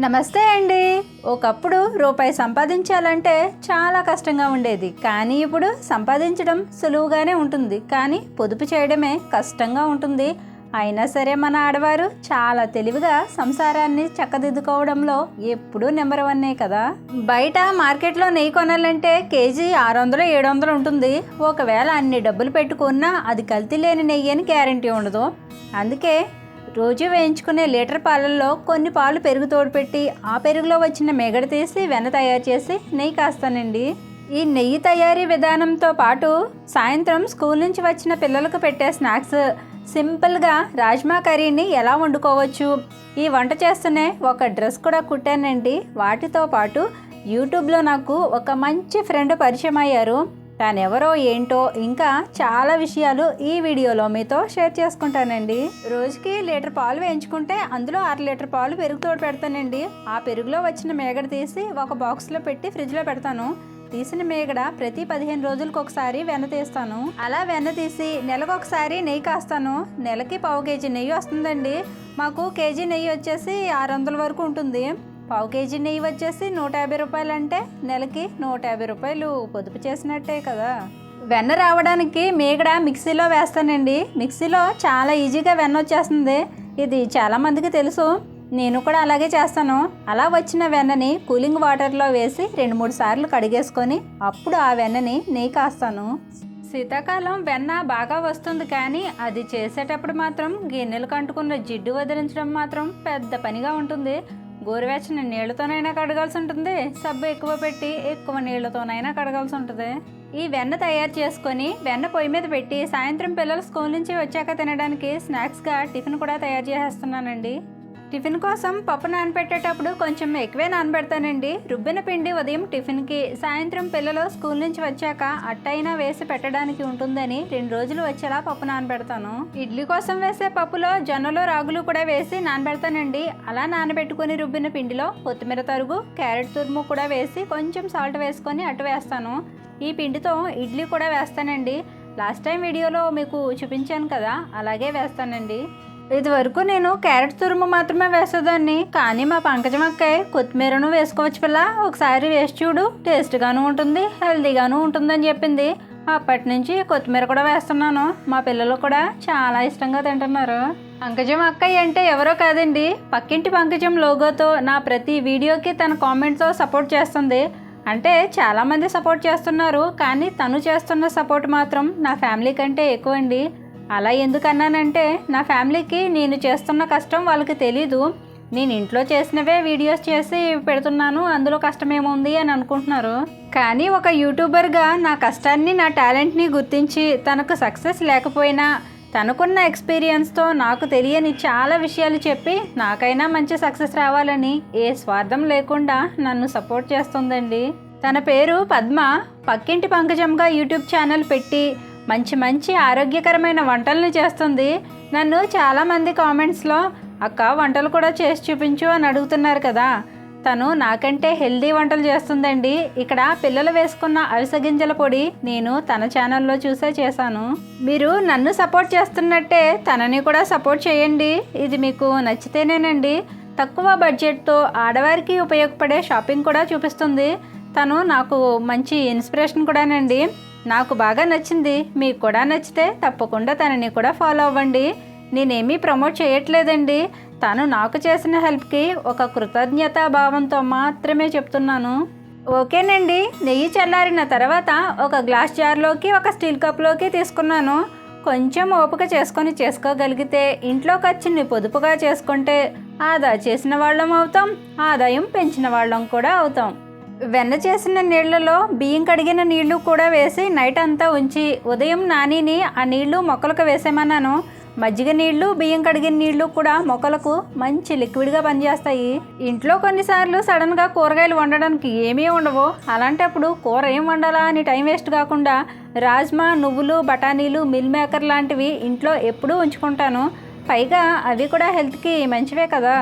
నమస్తే అండి. ఒకప్పుడు రూపాయి సంపాదించాలంటే చాలా కష్టంగా ఉండేది. కానీ ఇప్పుడు సంపాదించడం సులువుగానే ఉంటుంది. కానీ పొదుపు చేయడమే కష్టంగా ఉంటుంది. అయినా సరే మన ఆడవారు చాలా తెలివిగా సంసారాన్ని చక్కదిద్దుకోవడంలో ఎప్పుడూ నెంబర్ వన్నే కదా. బయట మార్కెట్లో నెయ్యి కొనాలంటే కేజీ ఆరు వందలు ఏడు వందలు ఉంటుంది. ఒకవేళ అన్ని డబ్బులు పెట్టుకున్నా అది కల్తీ లేని నెయ్యి అని గ్యారంటీ ఉండదు. అందుకే రోజు వేయించుకునే లీటర్ పాలల్లో కొన్ని పాలు పెరుగు తోడుపెట్టి ఆ పెరుగులో వచ్చిన మెగడ తీసి వెన్న తయారు చేసి నెయ్యి కాస్తానండి. ఈ నెయ్యి తయారీ విధానంతో పాటు సాయంత్రం స్కూల్ నుంచి వచ్చిన పిల్లలకు పెట్టే స్నాక్స్ సింపుల్గా రాజ్మా కర్రీని ఎలా వండుకోవచ్చు? ఈ వంట చేస్తూనే ఒక డ్రెస్ కూడా కుట్టానండి. వాటితో పాటు యూట్యూబ్లో నాకు ఒక మంచి ఫ్రెండ్ పరిచయం అయ్యారు. తానెవరో ఏంటో ఇంకా చాలా విషయాలు ఈ వీడియోలో మీతో షేర్ చేసుకుంటానండి. రోజుకి లీటర్ పాలు వేయించుకుంటే అందులో అర లీటర్ పాలు పెరుగు తోడు పెడతానండి. ఆ పెరుగులో వచ్చిన మేగడ తీసి ఒక బాక్స్లో పెట్టి ఫ్రిడ్జ్లో పెడతాను. తీసిన మేగడ ప్రతి పదిహేను రోజులకు ఒకసారి వెన్న తీస్తాను. అలా వెన్న తీసి నెలకు ఒకసారి నెయ్యి కాస్తాను. నెలకి పావు కేజీ నెయ్యి వస్తుందండి. మాకు కేజీ నెయ్యి వచ్చేసి ఆరు వందల వరకు ఉంటుంది. పావు కేజీ నెయ్యి వచ్చేసి నూట యాభై రూపాయలు అంటే నెలకి నూట యాభై రూపాయలు పొదుపు చేసినట్టే కదా. వెన్న రావడానికి మీగడ మిక్సీలో వేస్తానండి. మిక్సీలో చాలా ఈజీగా వెన్న వచ్చేస్తుంది. ఇది చాలామందికి తెలుసు. నేను కూడా అలాగే చేస్తాను. అలా వచ్చిన వెన్నని కూలింగ్ వాటర్లో వేసి రెండు మూడు సార్లు కడిగేసుకొని అప్పుడు ఆ వెన్నని నెయ్యి కాస్తాను. శీతాకాలం వెన్న బాగా వస్తుంది కానీ అది చేసేటప్పుడు మాత్రం గిన్నెలు కంటుకున్న జిడ్డు వదిలించడం మాత్రం పెద్ద పనిగా ఉంటుంది. గోరువెచ్చని నీళ్ళతోనైనా కడగాల్సి ఉంటుంది. సబ్బు ఎక్కువ పెట్టి ఎక్కువ నీళ్ళతోనైనా కడగాల్సి ఉంటుంది. ఈ వెన్న తయారు చేసుకొని వెన్న పొయ్యి మీద పెట్టి సాయంత్రం పిల్లలు స్కూల్ నుంచి వచ్చాక తినడానికి స్నాక్స్గా టిఫిన్ కూడా తయారు చేసేస్తున్నానండి. టిఫిన్ కోసం పప్పు నానబెట్టేటప్పుడు కొంచెం ఎక్కువే నానబెడతానండి. రుబ్బిన పిండి ఉదయం టిఫిన్కి సాయంత్రం పిల్లలు స్కూల్ నుంచి వచ్చాక అట్టైనా వేసి పెట్టడానికి ఉంటుందని రెండు రోజులు వచ్చేలా పప్పు నానబెడతాను. ఇడ్లీ కోసం వేసే పప్పులో జొన్నలు రాగులు కూడా వేసి నానబెడతానండి. అలా నానబెట్టుకుని రుబ్బిన పిండిలో కొత్తిమీర తరుగు క్యారెట్ తురుము కూడా వేసి కొంచెం సాల్ట్ వేసుకొని అట్టు వేస్తాను. ఈ పిండితో ఇడ్లీ కూడా వేస్తానండి. లాస్ట్ టైం వీడియోలో మీకు చూపించాను కదా అలాగే వేస్తానండి. ఇది వరకు నేను క్యారెట్ తురుము మాత్రమే వేసేదాన్ని. కానీ మా పంకజం కొత్తిమీరను వేసుకోవచ్చు పిల్ల. ఒకసారి వేసి చూడు. టేస్ట్గాను ఉంటుంది హెల్తీగాను ఉంటుందని చెప్పింది. అప్పటి నుంచి కొత్తిమీర కూడా వేస్తున్నాను. మా పిల్లలు కూడా చాలా ఇష్టంగా తింటున్నారు. పంకజం అక్కయ్య అంటే ఎవరో కాదండి. పక్కింటి పంకజం లోగోతో నా ప్రతి వీడియోకి తన కామెంట్తో సపోర్ట్ చేస్తుంది. అంటే చాలామంది సపోర్ట్ చేస్తున్నారు. కానీ తను చేస్తున్న సపోర్ట్ మాత్రం నా ఫ్యామిలీ కంటే ఎక్కువ అండి అలా ఎందుకన్నానంటే నా ఫ్యామిలీకి నేను చేస్తున్న కష్టం వాళ్ళకి తెలీదు. నేను ఇంట్లో చేసినవే వీడియోస్ చేసి పెడుతున్నాను అందులో కష్టమేముంది అని అనుకుంటున్నారు. కానీ ఒక యూట్యూబర్గా నా కష్టాన్ని నా టాలెంట్ని గుర్తించి తనకు సక్సెస్ లేకపోయినా తనకున్న ఎక్స్పీరియన్స్తో నాకు తెలియని చాలా విషయాలు చెప్పి నాకైనా మంచి సక్సెస్ రావాలని ఏ స్వార్థం లేకుండా నన్ను సపోర్ట్ చేస్తుందండి. తన పేరు పద్మ. పక్కింటి పంకజంగా యూట్యూబ్ ఛానల్ పెట్టి మంచి మంచి ఆరోగ్యకరమైన వంటలను చేస్తుంది. నన్ను చాలామంది కామెంట్స్లో అక్క వంటలు కూడా చేసి చూపించు అని అడుగుతున్నారు కదా. తను నాకంటే హెల్దీ వంటలు చేస్తుందండి. ఇక్కడ పిల్లలు వేసుకున్న అవిసె గింజల పొడి నేను తన ఛానల్లో చూసే చేశాను. మీరు నన్ను సపోర్ట్ చేస్తున్నట్టే తనని కూడా సపోర్ట్ చేయండి. ఇది మీకు నచ్చితేనేనండి. తక్కువ బడ్జెట్తో ఆడవారికి ఉపయోగపడే షాపింగ్ కూడా చూపిస్తుంది. తను నాకు మంచి ఇన్స్పిరేషన్ కూడానండి. నాకు బాగా నచ్చింది. మీకు కూడా నచ్చితే తప్పకుండా తనని కూడా ఫాలో అవ్వండి. నేనేమీ ప్రమోట్ చేయట్లేదండి. తను నాకు చేసిన హెల్ప్కి ఒక కృతజ్ఞతా భావంతో మాత్రమే చెప్తున్నాను. ఓకేనండి. నెయ్యి చల్లారిన తర్వాత ఒక గ్లాస్ జార్లోకి ఒక స్టీల్ కప్లోకి తీసుకున్నాను. కొంచెం ఓపిక చేసుకొని చేసుకోగలిగితే ఇంట్లో ఖర్చుని పొదుపుగా చేసుకుంటే ఆదా చేసిన వాళ్ళం అవుతాం ఆదాయం పెంచిన వాళ్ళం కూడా అవుతాం. వెన్న చేసిన నీళ్ళలో బియ్యం కడిగిన నీళ్ళు కూడా వేసి నైట్ అంతా ఉంచి ఉదయం నానిని ఆ నీళ్ళు మొక్కలకు వేసేమన్నాను. మజ్జిగ నీళ్ళు బియ్యం కడిగిన నీళ్ళు కూడా మొక్కలకు మంచి లిక్విడ్గా పనిచేస్తాయి. ఇంట్లో కొన్నిసార్లు సడన్గా కూరగాయలు వండడానికి ఏమీ ఉండవు. అలాంటప్పుడు కూర ఏం వండాలా అని టైం వేస్ట్ కాకుండా రాజ్మా నువ్వులు బఠానీలు మిల్ మేకర్ లాంటివి ఇంట్లో ఎప్పుడూ ఉంచుకుంటాను. పైగా అవి కూడా హెల్త్కి మంచివే కదా.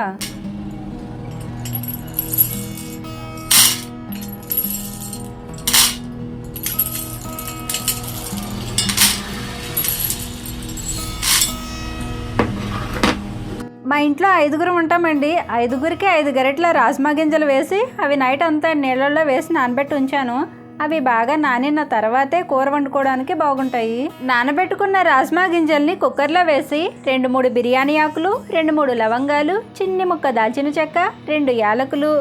మా ఇంట్లో ఐదుగురు ఉంటామండి. ఐదుగురికి ఐదు గరిటెల రాజ్మా గింజలు వేసి అవి నైట్ అంతా నీళ్ళల్లో వేసి నానబెట్టి ఉంచాను. అవి బాగా నానిన తర్వాతే కూర వండుకోవడానికి బాగుంటాయి. నానబెట్టుకున్న రాజ్మా గింజల్ని కుక్కర్లో వేసి రెండు మూడు బిర్యానీ ఆకులు రెండు మూడు లవంగాలు చిన్ని ముక్క దాల్చిన చెక్క రెండు యాలకులు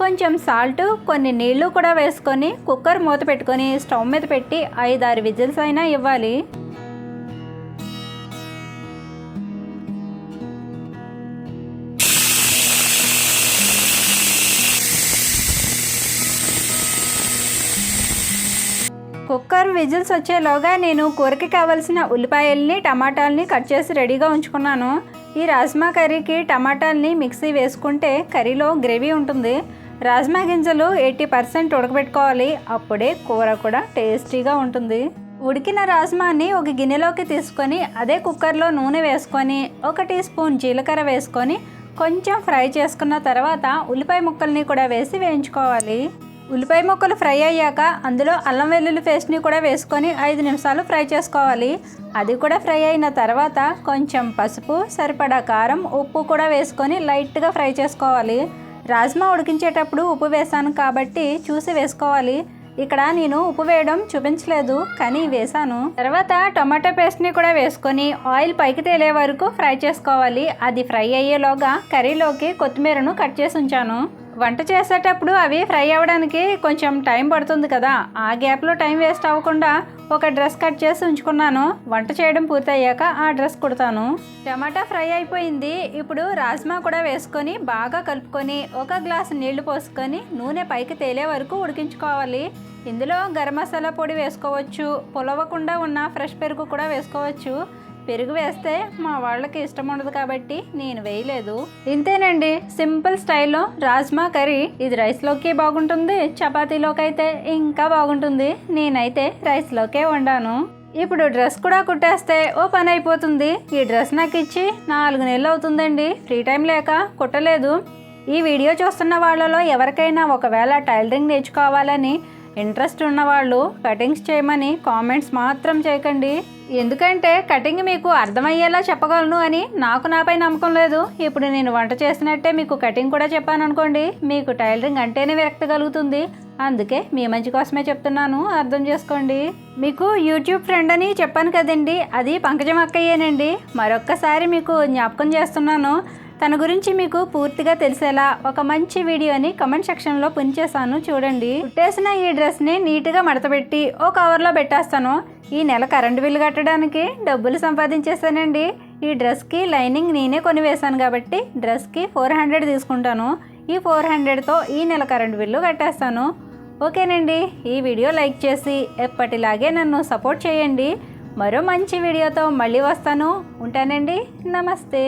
కొంచెం సాల్ట్ కొన్ని నీళ్ళు కూడా వేసుకొని కుక్కర్ మూత పెట్టుకొని స్టవ్ మీద పెట్టి ఐదారు విజిల్స్ అయినా ఇవ్వాలి. కుక్కర్ విజిల్స్ వచ్చేలోగా నేను కూరకి కావాల్సిన ఉల్లిపాయల్ని టమాటాలని కట్ చేసి రెడీగా ఉంచుకున్నాను. ఈ రాజ్మా కర్రీకి టమాటాలని మిక్సీ వేసుకుంటే కర్రీలో గ్రేవీ ఉంటుంది. రాజ్మా గింజలు ఎయిటీ పర్సెంట్ ఉడకబెట్టుకోవాలి. అప్పుడే కూర కూడా టేస్టీగా ఉంటుంది. ఉడికిన రాజ్మాని ఒక గిన్నెలోకి తీసుకొని అదే కుక్కర్లో నూనె వేసుకొని ఒక టీ స్పూన్ జీలకర్ర వేసుకొని కొంచెం ఫ్రై చేసుకున్న తర్వాత ఉల్లిపాయ ముక్కల్ని కూడా వేసి వేయించుకోవాలి. ఉల్లిపాయ ముక్కలు ఫ్రై అయ్యాక అందులో అల్లం వెల్లుల్లి పేస్ట్ని కూడా వేసుకొని ఐదు నిమిషాలు ఫ్రై చేసుకోవాలి. అది కూడా ఫ్రై అయిన తర్వాత కొంచెం పసుపు సరిపడా కారం ఉప్పు కూడా వేసుకొని లైట్గా ఫ్రై చేసుకోవాలి. రాజ్మా ఉడికించేటప్పుడు ఉప్పు వేసాను కాబట్టి చూసి వేసుకోవాలి. ఇక్కడ నేను ఉప్పు వేయడం చూపించలేదు కానీ వేసాను తర్వాత టొమాటో పేస్ట్ని కూడా వేసుకొని ఆయిల్ పైకి తేలే వరకు ఫ్రై చేసుకోవాలి. అది ఫ్రై అయ్యేలోగా కర్రీలోకి కొత్తిమీరను కట్ చేసి ఉంచాను. వంట చేసేటప్పుడు అవి ఫ్రై అవ్వడానికి కొంచెం టైం పడుతుంది కదా ఆ గ్యాప్లో టైం వేస్ట్ అవ్వకుండా ఒక డ్రెస్ కట్ చేసి ఉంచుకున్నాను. వంట చేయడం పూర్తయ్యాక ఆ డ్రెస్ కుడతాను. టమాటా ఫ్రై అయిపోయింది. ఇప్పుడు రాజ్మా కూడా వేసుకొని బాగా కలుపుకొని ఒక గ్లాస్ నీళ్ళు పోసుకొని నూనె పైకి తేలే వరకు ఉడికించుకోవాలి. ఇందులో గరం మసాలా పొడి వేసుకోవచ్చు. పులవకుండా ఉన్న ఫ్రెష్ పెరుగు కూడా వేసుకోవచ్చు. పెరుగు వేస్తే మా వాళ్ళకి ఇష్టం ఉండదు కాబట్టి నేను వేయలేదు. ఇంతేనండి. సింపుల్ స్టైల్లో రాజ్మా కర్రీ ఇది రైస్లోకి బాగుంటుంది చపాతీలోకి అయితే ఇంకా బాగుంటుంది. నేనైతే రైస్లోకే వండాను. ఇప్పుడు డ్రెస్ కూడా కుట్టేస్తే ఓ పని అయిపోతుంది. ఈ డ్రెస్ నాకు ఇచ్చి నాలుగు నెలలు అవుతుందండి. ఫ్రీ టైం లేక కుట్టలేదు. ఈ వీడియో చూస్తున్న వాళ్ళలో ఎవరికైనా ఒకవేళ టైలరింగ్ నేర్చుకోవాలని ఇంట్రెస్ట్ ఉన్నవాళ్ళు కటింగ్స్ చేయమని కామెంట్స్ మాత్రం చేయకండి. ఎందుకంటే కటింగ్ మీకు అర్థమయ్యేలా చెప్పగలను అని నాకు నాపై నమ్మకం లేదు. ఇప్పుడు నేను వంట చేసినట్టే మీకు కటింగ్ కూడా చెప్పాను అనుకోండి. మీకు టైలరింగ్ అంటేనే విరక్తి కలుగుతుంది. అందుకే మీ మంచి కోసమే చెప్తున్నాను. అర్థం చేసుకోండి. మీకు యూట్యూబ్ ఫ్రెండ్ అని చెప్పాను కదండి. అది పంకజం అక్కయ్యేనండి. మరొక్కసారి మీకు జ్ఞాపకం చేస్తున్నాను. తన గురించి మీకు పూర్తిగా తెలిసేలా ఒక మంచి వీడియోని కమెంట్ సెక్షన్లో పిన్ చేశాను చూడండి. కుట్టేసిన ఈ డ్రెస్ని నీట్గా మడతపెట్టి ఓ కవర్లో పెట్టేస్తాను. ఈ నెల కరెంటు బిల్లు కట్టడానికి డబ్బులు సంపాదించేస్తానండి ఈ డ్రెస్కి లైనింగ్ నేనే కొనివేశాను కాబట్టి డ్రెస్కి ఫోర్ హండ్రెడ్ తీసుకుంటాను. ఈ ఫోర్ హండ్రెడ్తో ఈ నెల కరెంటు బిల్లు కట్టేస్తాను. ఓకేనండి. ఈ వీడియో లైక్ చేసి ఎప్పటిలాగే నన్ను సపోర్ట్ చేయండి. మరో మంచి వీడియోతో మళ్ళీ వస్తాను. ఉంటానండి. నమస్తే.